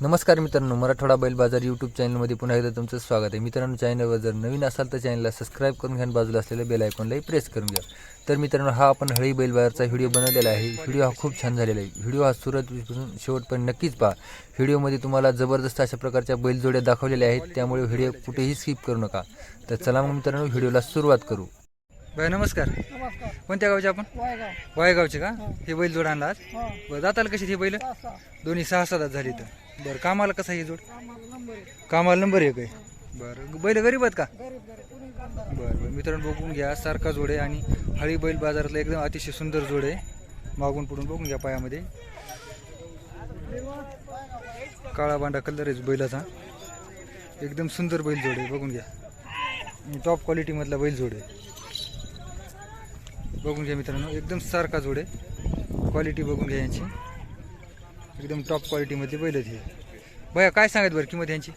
नमस्कार मित्रांनो मराठवाडा बैल बाजार यूट्यूब चॅनलमध्ये पुन्हा एकदा तुमचं स्वागत आहे. मित्रांनो चॅनलवर जर नवीन असाल तर चॅनलला सबस्क्राईब करून घ्या बाजूला असलेल्या बेल आयकॉनलाही प्रेस करून घ्या. तर मित्रांनो हा आपण हळी बैल बाजारचा व्हिडिओ बनवलेला आहे. व्हिडिओ हा खूप छान झालेला आहे. व्हिडिओ हा सुरुवातीपासून शेवटपर्यंत नक्कीच पहा. व्हिडिओमध्ये तुम्हाला जबरदस्त अशा प्रकारच्या बैलजोड्या दाखवलेल्या आहेत. त्यामुळे व्हिडिओ कुठेही स्किप करू नका. तर चला मग मित्रांनो व्हिडिओला सुरुवात करू. बाय नमस्कार. नमस्कार. कोणत्या गावचे आपण? वायगाव. वायगावचे का? हे. बैल जोड आणला आज. हा. बरं जाताल कशी हे बैल? असा दोन्ही सहा सात झाली तर. बरं कामाला कसा ही जोड? आम्हाला नंबर आहे कामाला नंबर एक आहे. बरं बैल गरीब आहेत का? गरीब गरीब. कुणी करणार बरं बरं. मित्रांनो बघून घ्या. सारखा जोड आहे आणि हळी बैल बाजारातला एकदम अतिशय सुंदर जोड आहे. मागून पुढून बघून घ्या पायामध्ये. काळा बांडा कलर आहे बैलाचा. एकदम सुंदर बैल जोड आहे. बघून घ्या. टॉप क्वालिटीमधला बैल जोड आहे. बघून घ्या मित्रांनो एकदम सारखा जोड आहे. क्वालिटी बघून घ्या यांची. एकदम टॉप क्वालिटीमधली बैल आहेत हे भया काय सांगत बरं किंमत यांची?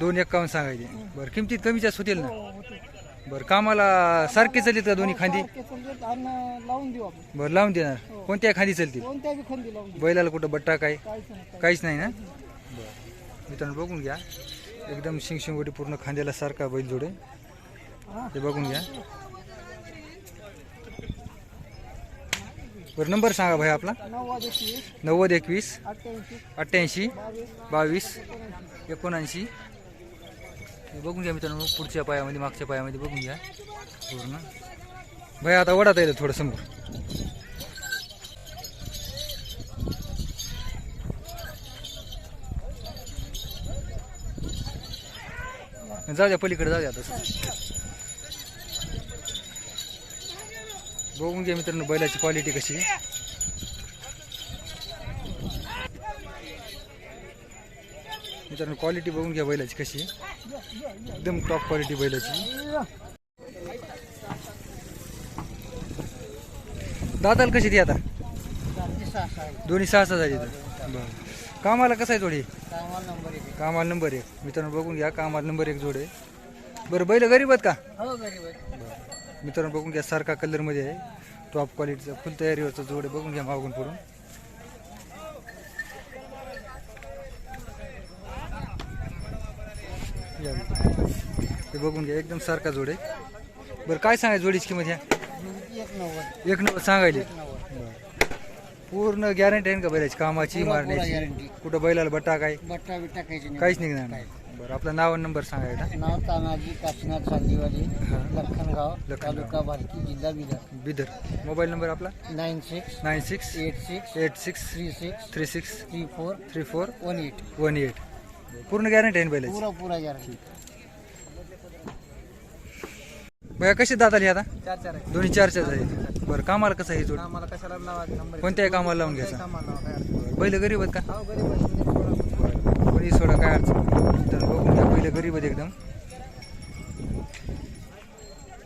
दोन एक्कावन्न सांगायचे. बरं किमतीत कमी जास्त होतील ना? हो. बरं कामाला सारखे चालतील का दोन्ही खांदी? बरं लावून देणार. कोणत्या खांदी चालतील? कोणत्या खंदी देऊ. बैलाला कुठं बट्टा काय? काहीच नाही ना? बरं. मित्रांनो बघून घ्या. एकदम शिंगशिंगोटी पूर्ण खांद्याला सारखा बैल जोडे हा. ते बघून घ्या. बरं नंबर सांगा भाई आपला. नव्वद एकवीस. अठ्ठ्याऐंशी. बावीस. एकोणऐंशी. बघून घ्या मित्रांनो पुढच्या पायामध्ये मागच्या पायामध्ये बघून घ्या. पूर्ण. भाई आता वडात येईल थोडं समोर. जाऊ द्या पलीकडे जाऊ द्या आता. बघून घ्या मित्रांनो बैलाची क्वालिटी कशी आहे. मित्रांनो क्वालिटी बघून घ्या बैलाची कशी. एकदम टॉप क्वालिटी बैलाची. दादाला कशी ती आता? दोन्ही सहा सहा झाली बरं. कामाला कसं आहे एक कामाला नंबर एक. मित्रांनो बघून घ्या कामाला नंबर एक जोड आहे. बरं बैल गरीब आहेत का? हो मित्रांनो बघून घ्या सारखा कलरमध्ये आहे. टॉप क्वालिटीचा फुल तयारीवरचा जोड आहे. बघून घ्या मागून या. बघा. बघून घ्या एकदम सारखा जोड आहे. बरं काय सांगायचं जोडीची किंमत ह्या? एक नव्वद नंबर सांगायली. पूर्ण गॅरंटी आहे का बैलाची? कामाची मारण्याची. कुठं बैलाला बट्टा काय? काहीच निघणार नाही. बरं आपलं नाव आणि नंबर सांगायचा नाव तानाजी काशीनाथ हा. लखनगाव लखनगाव. तालुका भारती जिल्हा बिदर. बिदर. मोबाईल नंबर आपला? Nine six nine six eight six eight six three six three six three four three four one eight. One eight. पूर्ण गॅरंटी आहे बैलाची? पुरा पुरा गॅरंटी बघा कशी दाताली आता? चार चार आहे दोन्ही चार चार झाले बरं कामाला कसं आहे जोड? आम्हाला कशाला नंबर कोणत्याही कामाला लावून घ्यायचा कामाला लावा, काय अडचण नाही. बैल गरीब आहेत का? हो, गरीब आहे, कोणी सोडा काय अडचण. तर बघून घ्या बैल गरीब आहेत एकदम.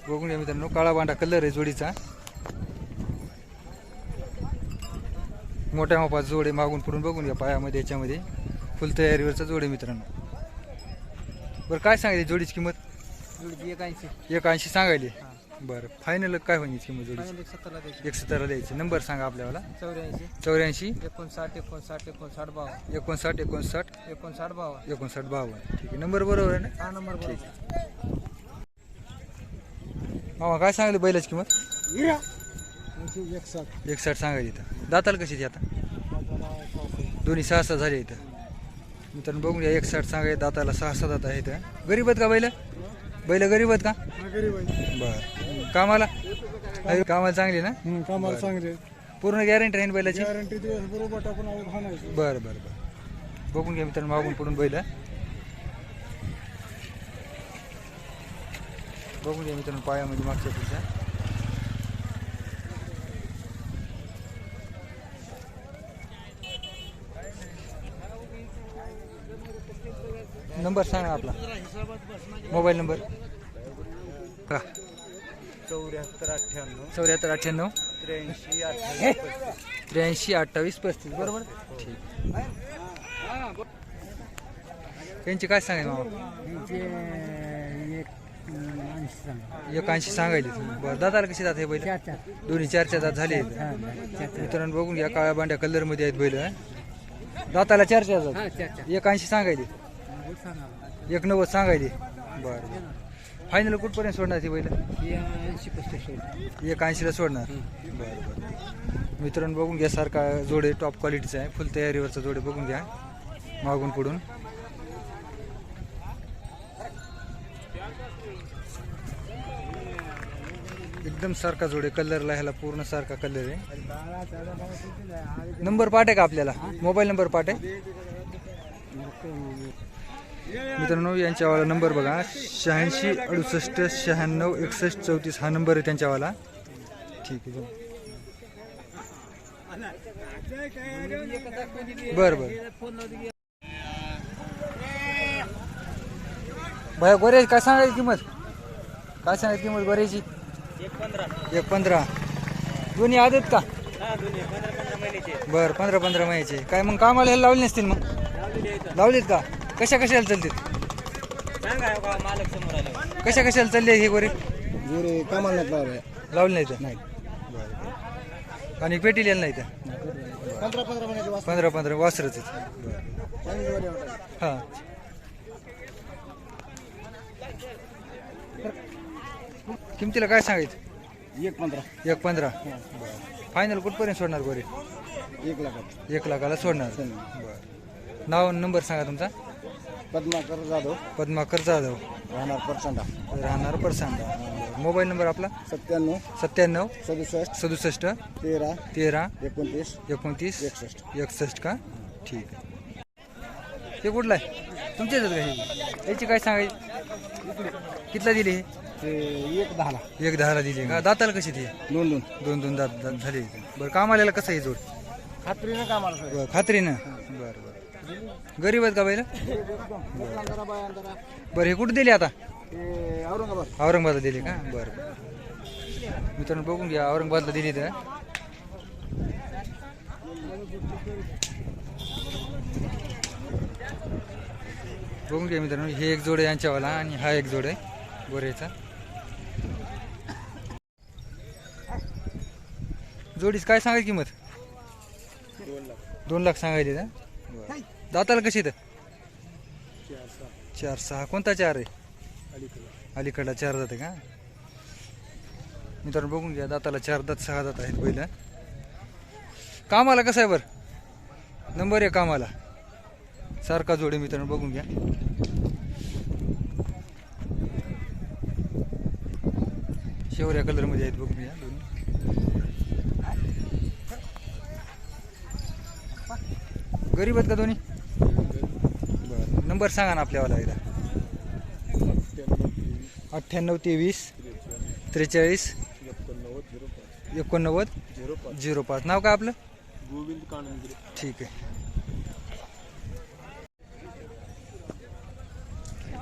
बघून घ्या मित्रांनो काळा बांडा कलर आहे जोडीचा. मोठ्या मापाचा जोड आहे मागून पुढून बघून घ्या पायामध्ये याच्यामध्ये. फुल तयारीवरचा जोड आहे मित्रांनो. बरं काय सांगायची जोडीची किंमत? जोडीची एक ऐंशी. एक ऐंशी सांगायली. बरं. फायनल काय होईल किंमत फायनल एक सत्तरला द्यायची. एक सत्तरला द्यायची. नंबर सांगा आपल्याला चौऱ्याऐंशी. चौऱ्याऐंशी. एकोणसाठ एकोणसाठ एकोणसाठ बावन्न. एकोणसाठ एकोणसाठ. एकोणसाठ बावन्न. एकोणसाठ बावन्न. ठीक आहे. नंबर बरोबर आहे ना? हा नंबर बरोबर. मामा काय सांगितलं बैलाची किंमत? एक साठ एकसाठ. सांगायची इथं. दाताला कशी ती आता? दोन्ही सहा सहा झाले इथं. मित्रांनो बघून घ्या एकसाठ सांगाय दाताला सहा सहा दात आहे इथं गरीब आहेत का बैल? बैल गरीब आहेत का? गरीब आहे बरं. कामाला? आहे, कामाला चांगली ना? कामाला चांगले पूर्ण गॅरंटी आहे ना बैलाची? गॅरंटी दिवस बरोबर टाकून हाणायचं बरं बरं बरं. बघून घ्या मित्रांनो मागून पडून बैल बघून घ्या मित्रांनो पायामध्ये मागच्या तुझ्या नंबर सांगा आपला. Mobile number. का चौऱ्याहत्तर अठ्ठ्याण्णव. चौऱ्याहत्तर अठ्ठ्याण्णव. त्र्याऐंशी अठ्ठ्याण्णव त्र्याऐंशी अठ्ठावीस पस्तीस. बरोबर? ठीक. त्यांची काय सांगायचं मामा? एक ऐंशी सांगायली बरं दादाला कशी जात हे बैल? दोन्ही चार चार दात झाले. मित्रांनो बघून घ्या काळ्या बांड्या कलरमध्ये आहेत बैल दाताला चार चार जात एक ऐंशी सांगायली सांगा एक नव्वद सांगायली. बरं फायनल कुठपर्यंत सोडणार ती बैल? सोड एक ऐंशीला सोडणार बरं बरं. मित्रांनो बघून घ्या सारखा जोडे टॉप क्वालिटीचा आहे. फुल तयारीवरचा जोडे बघून घ्या. मागून पुढून. एकदम सारखा जोडे कलरला ह्याला पूर्ण सारखा कलर आहे. नंबर पाठ आहे का आपल्याला? मोबाईल नंबर पाठ आहे? मित्रांनो यांच्यावाला नंबर बघा. शहाऐंशी अडुसष्ट शहाण्णव एकसष्ट चौतीस हा नंबर आहे त्यांच्यावाला ठीक आहे बर बर. भया गोरे काय सांगायची किंमत? काय सांगायची किंमत गोऱ्याची? एक पंधरा. दोन्ही आदत का? बर पंधरा पंधरा महिन्याचे. काय मग कामाला हे लावले नसतील मग? लावलीत का? कशा कशाला चालतील कशा कशाला चालले हे गोरे? गोरे कामाला लावले. नाही तर नाही. आणि पेटील नाही तर पंधरा पंधरा महिन्याचे पंधरा पंधरा वासरच हा. किमतीला काय सांगायचं? एक पंधरा. एक पंधरा. फायनल कुठपर्यंत सोडणार गोरे? एक लाखात. एक लाखाला सोडणार. बरं. नाव नंबर सांगा तुमचा. पद्माकर जाधव. पद्माकर जाधव. राहणार परचंडा राहणार परसांडा. मोबाईल नंबर आपला? सत्त्याण्णव. सत्त्याण्णव. सदुसष्ट. सदुसष्ट. तेरा. तेरा. एकोणतीस. एकोणतीस. एकसष्ट. एकसष्ट का? ठीक आहे. हे कुठला आहे? तुमच्याच का हे? याची काय सांगायची कितला दिली हे? ते एक दहाला. एक दहाला दिली का? दाताला कशी ती दोन दोन. दोन दोन दात दात झाले. बरं कामाला कसं आहे जोड? खात्रीनं कामाला खात्रीनं? बरं बरं. गरीब आहेत का बैल? बरं हे कुठे दिली आता? औरंगाबाद औरंगाबादला दिली का? बरं बरं. मित्रांनो बघून घ्या औरंगाबादला दिली तर. बघून घ्या मित्रांनो हे एक जोड आहे यांच्यावाला आणि हा एक जोड आहे गोरेचा. जोडीस काय सांगायची किंमत? दोन लाख सांगायची का? बरं. दाताला कशी तर चार सहा. कोणता चार आहे? अलीकडला. चार आहे का? मित्रांनो बघून घ्या दाताला चार दात सहा दात आहेत पहिलं कामाला कसं आहे बरं? नंबर आहे कामाला. सारखा जोडे मित्रांनो बघून घ्या. शेवऱ्या कलरमध्ये आहेत बघून घ्या. दोन्ही गरीब आहेत का दोन्ही? नंबर सांगा ना आपल्यावाला एकदा. अठ्ठ्याण्णव तेवीस त्रेचाळीस एकोणनव्वद झिरो पाच. नाव काय आपलं? गोविंद कानंदरे ठीक आहे.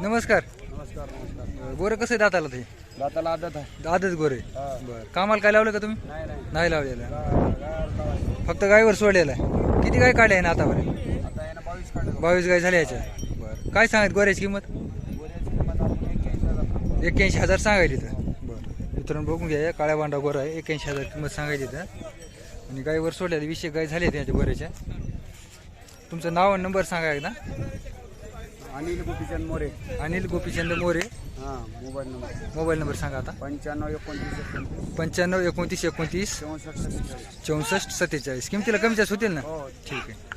नमस्कार. नमस्कार नमस्कार. गोरे कसं आहे दाताला ते? दाताला आदत आहे. आदच गोरे. बरं. कामाला काय लावलं का तुम्ही? नाही नाही. नाही लावलेलं. फक्त गायवर सोडलेलं आहे. किती गाय काढले आहे ना आतापर्यंत? आता यानं बावीस काढलं बावीस गाय झाल्या याच्या काय सांगत गोऱ्याची किंमत? एक्क्याऐंशी हजार सांगायची तर बरं. मित्रांनो बघून घ्या काळ्या बांडा गोरा आहे एक्क्याऐंशी हजार किंमत सांगायची तर आणि गायवर सोडलेले विषय गाय झाले त्याच्या गोऱ्याच्या. तुमचं नाव आणि नंबर सांगा एकदा. अनिल गोपीचंद मोरे. अनिल गोपीचंद मोरे. हां मोबाईल नंबर. मोबाईल नंबर सांगा आता. पंच्याण्णव एकोणतीस एकोणतीस. पंच्याण्णव एकोणतीस एकोणतीस. चौसष्ट सत्तेचाळीस. चौसष्ट सत्तेचाळीस. किमतीला कमी जास्त होतील ना? हो ठीक आहे.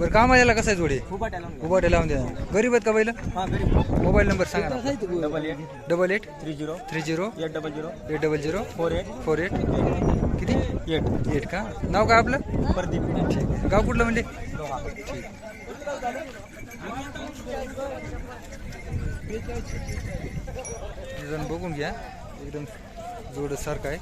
बरं कामाला याला कसं आहे जोडे? उभा लावून द्या. गरीब आहेत का पहिलं हां गरीब मोबाईल नंबर सांगा ना. Double eight double eight three zero three zero eight double zero eight double zero four eight four eight किती? एट एट का? नाव काय आपलं? प्रदीप. ठीक आहे. गाव कुठलं म्हणजे? लोहा. ठीक. बघून घ्या. एकदम जोड सारखं आहे.